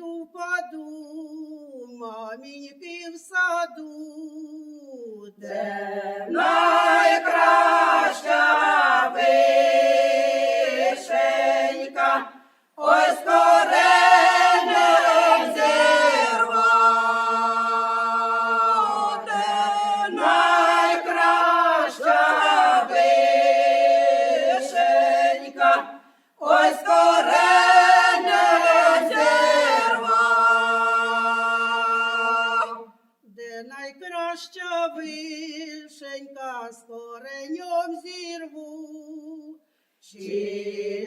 піду впаду, маміньки в саду, де найкраща вишенька, ось корей. She